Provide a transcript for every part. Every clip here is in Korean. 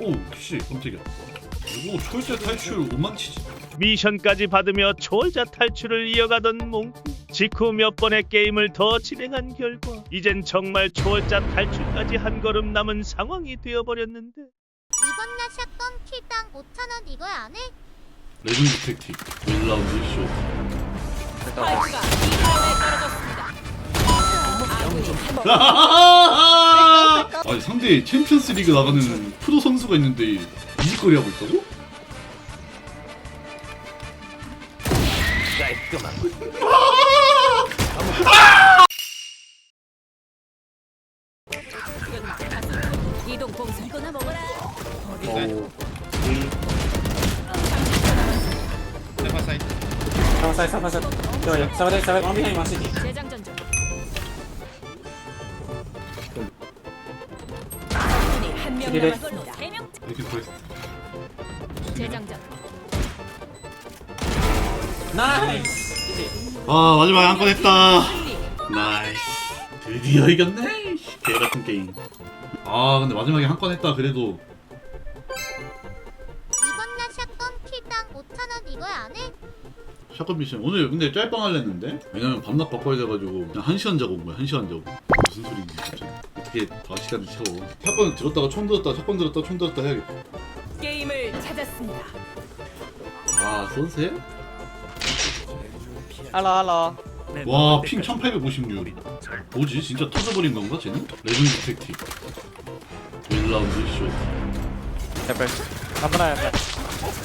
오, 씨, 깜짝이야. 오, 철제 탈출 5만 치지. 미션까지 받으며 초월자 탈출을 이어가던 몽키 직후 몇 번의 게임을 더 진행한 결과 이젠 정말 초월자 탈출까지 한 걸음 남은 상황이 되어버렸는데 이번 나 샷건 킬당 5,000원 이거 안 해? 레전드 택틱 1라운드 쇼. 파이크가 이점에 떨어졌습니다. 아군이 한 아니 상대 챔피언스 리그 나가는 프로 선수가 있는데 이짓거리 하고 있다고? 이동 봉쇄. 이거나 먹어라. One city. 재장전 중. 아군이 한명 이래. 남았습니다. 세명 이 렇게 프레스. 재장전. Nice! 아 마지막에 한 건 했다. 나이스. 드디어 이겼네. 개 같은 게임. 아 근데 마지막에 한 건 했다. 그래도 이번 나 샷건 킬당 5,000원 이거 안 해? 샷건 미션 오늘 근데 짤빵 할랬는데 왜냐면 밤낮 바꿔야 돼가지고 그냥 한 시간 자고 온 거야. 한 시간 자고. 어떻게 다섯 시간을 채워? 샷건 들었다가 총 들었다, 샷건 들었다, 총 들었다 해야겠다. 게임을 찾았습니다. 아 선세? Halo, halo. 와, 핑 1856. 뭐지? 진짜 터져버린 건가, 쟤는? 레전드 택틱. 1라운드 쇼.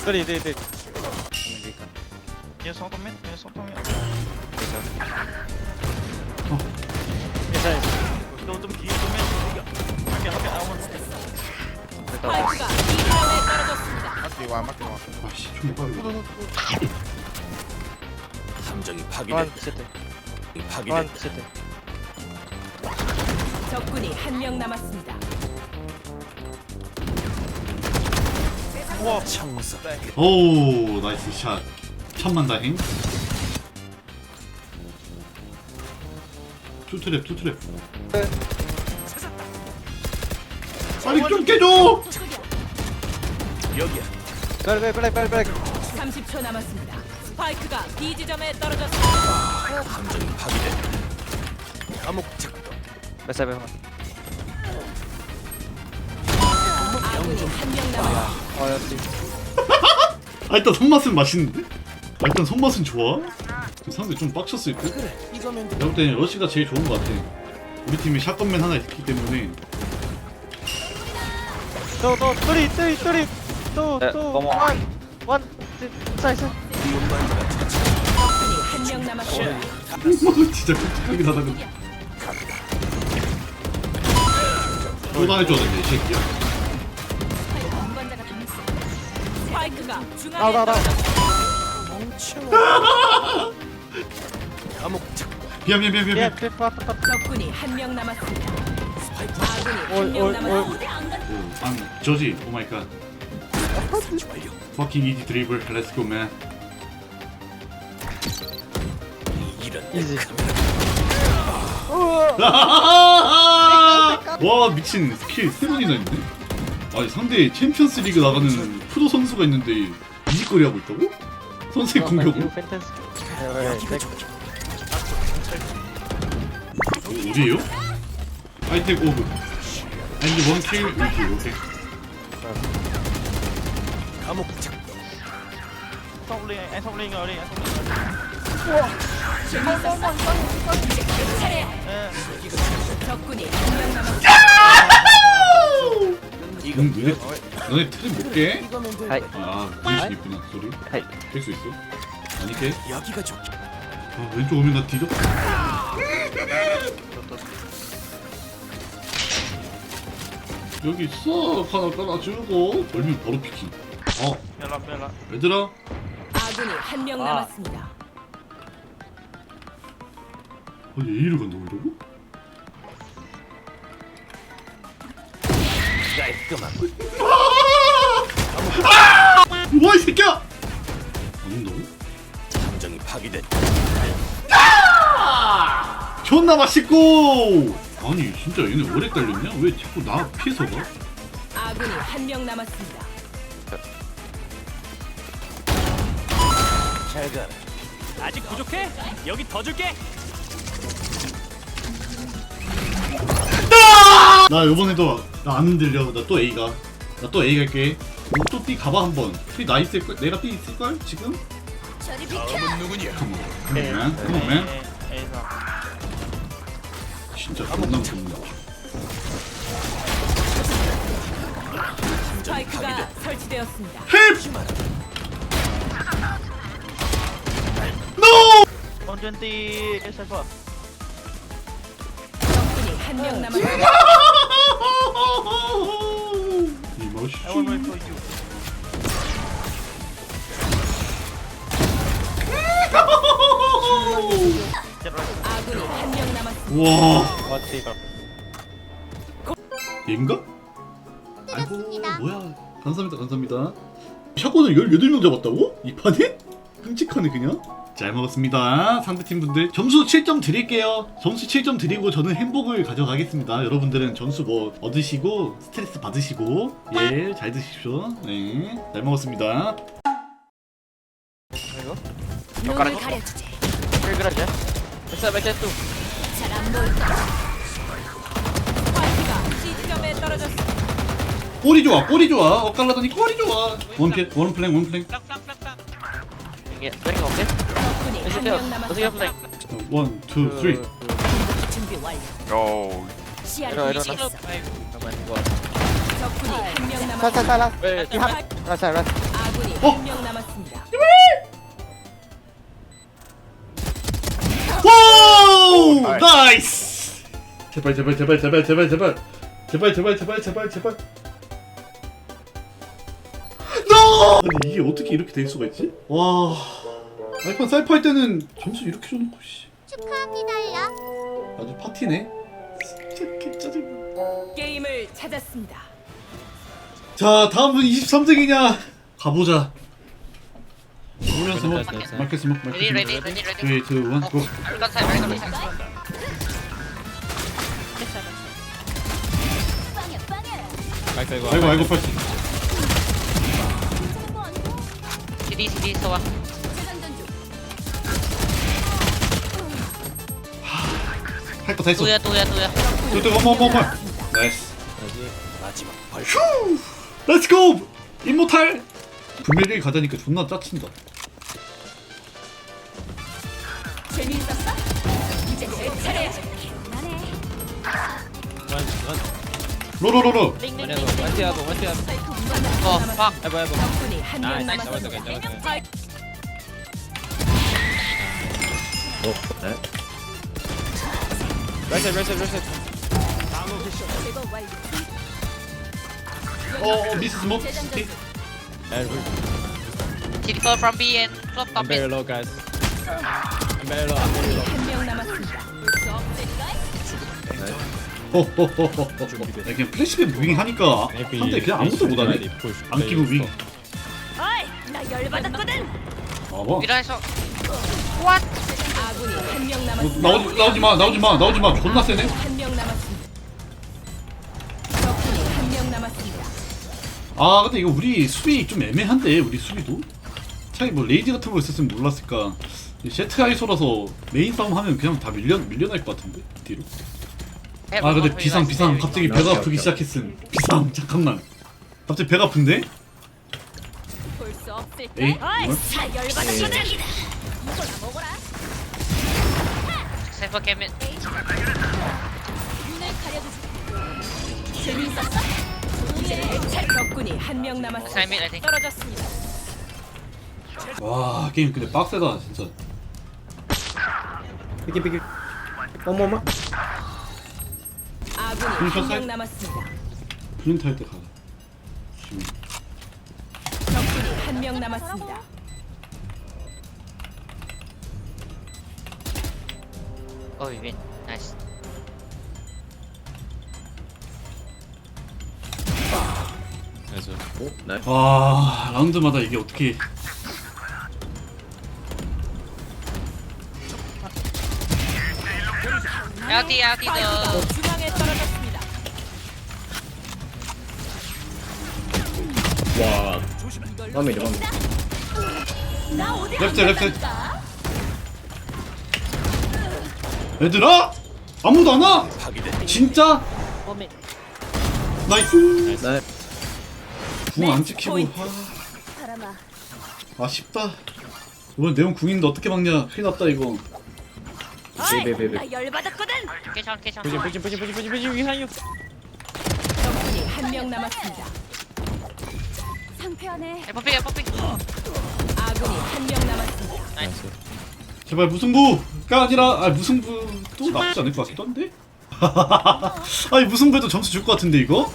Sorry, sorry. Minha som também, minha som também. Yes, 파이크가 떨어졌습니다. 아씨, 총 빠르고. 함정이 파괴된 city. 적군이 한 명 남았습니다. 청사 오, 나이스 샷. 천만 다행. 투트랩, 투트랩. 빨리 좀 깨줘! 여기야 Back, back, back, back, back. 30초 남았습니다. 스파이크가 B 지점에 떨어졌습니다. 함정이 파괴된 감옥 작동. 아군이 한명 남았습니다. Oh, yeah, see. 아, 일단 손맛은 맛있는데? 아, 일단 손맛은 좋아? 좀 상대 좀 빡쳤을 듯? 이거면 내가 볼 때는 러시가 제일 좋은 것 같아. 우리 팀에 샷건맨 하나 있기 때문에 Two, two, three, three, three. Two, two, one. One. Side, side. 적군이 한명 남았습니다. 진짜 끔찍하긴 하다 근데 쫓아내줘야 돼, 이 새끼야 스파이크가 Out, 중앙에 out, out. 떨어졌습니다. 감옥 작동 미안 미안 미안 미안 Yeah, 미안 up, up. 적군이 한 명 남았습니다. 아군이 한 명 남았습니다. 오, 안 저지 오 마이 갓 fucking easy dribble let's go man Easy. 와 미친 스킬 세 번이나 있네 아니 상대 챔피언스 리그 나가는 프로 선수가 있는데 이 짓거리 하고 있다고? 선수 You 공격으로 fantastic. Yeah, right, right. Take. 어디에요? 하이텍 오브 and one kill 오케이 오케이 감옥 작동 rồi đi, anh sóc lên 적군이 한명 남았습니다. 응, 너네 너네 트림 못 깨? Hi. 아 무슨 있구나 소리 Hi. 깰수 있어? 아니 깨? 여기가 좋 아, 왼쪽 오면 나 뒤져 여기 있어 하나 깔아주고 얼면 바로 피킹 어 Bella, bella. 얘들아 아군이 한 명 아. 남았습니다. 아니 A를 간다고 이러고? 깔끔한 와이 새끼야! 안 온다고? 함정이 파괴된 존나 맛있고! 아니 진짜 얘네 오래 깔렸냐? 왜 자꾸 나 피해서 가? 아군이 한 명 남았습니다. 잘 가라. 아직 부족해? 여기 더 줄게. 나 요번에도 나 안 흔들려. 나 또 A가. 나 또 A 갈게. 또 B 가봐 한번. B 나 있을걸? 내가 B 있을걸? 지금? 저리 비켜. 다음은 누구냐? 컴온. 컴온, 컴온. 에이서. 진짜 존나. 스파이크가 설치되었습니다. 원전띠 에이서 적군이 한 명 남았습니다. I will wait 이모션. for you. 아군이 한 명 남았습니다. 와. The? 얘인가? 아이고. 뭐야 감사합니다 감사합니다 샷건을 18명 잡았다고? 이 판에? 끔찍하네 그냥 잘 먹었습니다 상대팀 분들 점수 7점 드릴게요 점수 7점 드리고 저는 행복을 가져가겠습니다 여러분들은 점수 뭐 얻으시고 스트레스 받으시고 예 잘 드십시오 네잘 먹었습니다 눈을 가려주지. 됐어 맥주 또 꼬리 좋아 꼬리 좋아 엇갈라더니 꼬리 좋아 원플랭 원플랭 원플랭 이게 땡이 없네 명 어떻게 남았습니다. 플레이 원투 쓰리 준비 완료. 오. 이러, 이러, 훔치겠어. 잠깐만 이거 적군이 한명 남았습니다. 살살살살 왜 스파이크- 살살 아군이 어? 한명 남았습니다. 와우 나이스! 제발 제발 제발 제발 제발 제발. 제발 제발 제발 제발 제발. 노 아니 이게 어떻게 이렇게 될 수가 있지? 와. 아이폰 사이프 할 때는 점수 이렇게 줘놓고 씨. 축하합니다, 야. 아주 파티네. 진짜 개짜증 게임을 찾았습니다. 자 다음은 23등이냐? 가보자. ready, 스모크. ready, ready. 3, 2, 1, 고 right side. 빵야. 아이고 아이고 팔찌 CD, CD, 중. 할거 다 했어 또야, 또야, 또야. 또 어머 어머 어머 나이스 마지막 벌. 렛츠고! 임모탈! 불멸이 가자니까 존나 짜친다 재미있었어? 이제 내 차례야. 그만해. 로로로로 원티하고 원티하고 어, fuck. 해봐 해봐 적군이 한 명 나이스 남았습니다. 잡았어 잡았어 스파이크 멸세 멸세 멸세 제거 완료. 어어 미스 스모크 재장전 중. CD fall from B and flop top very it. low guys I'm very low I'm very low 호호호호호 그냥 플래시백 무빙 하니까 상대 그냥 아무것도 못하네 안기 무빙 어이, 나 열받았거든. 봐봐 미라에서 아군이 한 명 어, 남았습니다. 나오지, 나오지마 나오지마 나오지마 존나 세네 한명 남았습니다. 적군이 한명 남았습니다. 아 근데 이거 우리 수비 좀 애매한데 우리 수비도 차라리 뭐 레이지 같은 거 있었으면 몰랐을까 이 세트 아이소라서 메인 싸움 하면 그냥 다 밀려 밀려날 것 같은데 뒤로 아 근데 비상 비상 갑자기 배가 아프기 시작했음 비상 잠깐만 갑자기 배가 아픈데 볼수 없을까? 에이 어이, 뭐? 다 열받았거든. 이거나 먹어라. Cypher came in. 눈을 가려주지. 재미있었어? 이제 내 차례. 적군이 한명 Side 남았습니다. mid, I think. 떨어졌습니다. 와 게임 근데 빡세다 진짜 아군이 핑크 아군이 한명 프린트 할때 가자. 지금 적군이 한 명 남았습니다. 어 위빈 나이스 그래서 오? 나이스 아 라운드마다 이게 어떻게 여기 여기도 떨어졌습니다. 와 맘이래 맘이 랩스 랩스 얘들아? 아무도 안 와? 진짜? 나이스. 나 궁안 찍히고 아. 아쉽다. 이번 내용 궁인데 어떻게 막냐? 큰일 났다 이거 베베베베 열받았거든. Kitchen, kitchen. 뿌지 뿌지 뿌지 뿌지 뿌지 뿌지 위하유 적군이 한 명 남았습니다. Hey, Poppy, Poppy. 아군이 한 명 남았습니다. 제발 무승부가 아니라 아 무승부도 나쁘지 않을 것 한데 아니 무승부에도 점수 줄 것 같은데 이거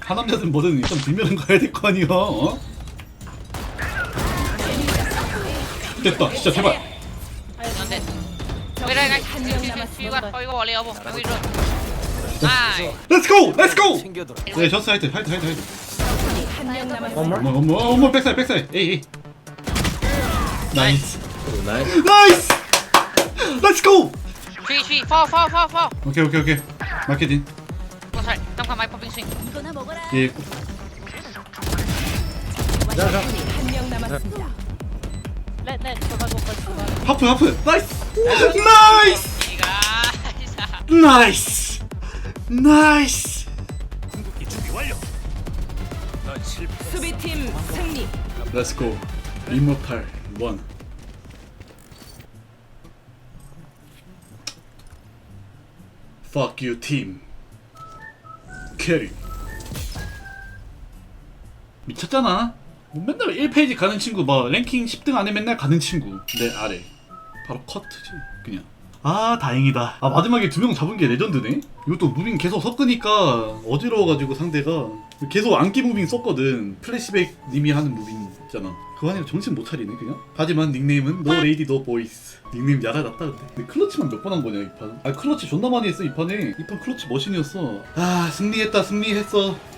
하남자든 뭐든 일단 불면은 가야 될 거 아니야 어? 됐다 진짜 제발. Wait, wait, guys. 한 You, 명 you, you, you 남았습니다. got, oh, you got volley elbow. Maybe run. Nice. 렛츠고 렛츠고 네 저스 하이트 하이트 하이트 하이트 적군이 한명 남았습니다. 어머 어머 어머 백사이 백사이 에이 에이 나이스 나이스 나이스 렛츠고 Three, three, four, four, four, four. 오케이 오케이 오케이 마케팅 Go start. Come, come, my popping swing. 이거나 먹어라. 예 적군이 한명 남았습니다. 저가고 빨리 하프 하프. 나이스. 나이스. 나이스. 나이스. 수비팀 승리. 렛츠고 이모탈 원 Fuck you team. 캐리 미쳤잖아. 뭐 맨날 1페이지 가는 친구 뭐 랭킹 10등 안에 맨날 가는 친구. 내 아래. 바로 커트지 그냥. 아 다행이다. 아 마지막에 두 명 잡은 게 레전드네? 이것도 무빙 계속 섞으니까 어지러워가지고 상대가 계속 안기 무빙 썼거든. 플래시백 님이 하는 무빙 있잖아. 그거 아니라 정신 못 차리네 그냥? 하지만 닉네임은 노 레이디 노 보이스 닉네임 야라났다 근데. 근데 클러치만 몇 번 한 거냐 이판? 아 클러치 존나 많이 했어 이 판에. 이 판 클러치 머신이었어. 아 승리했다 승리했어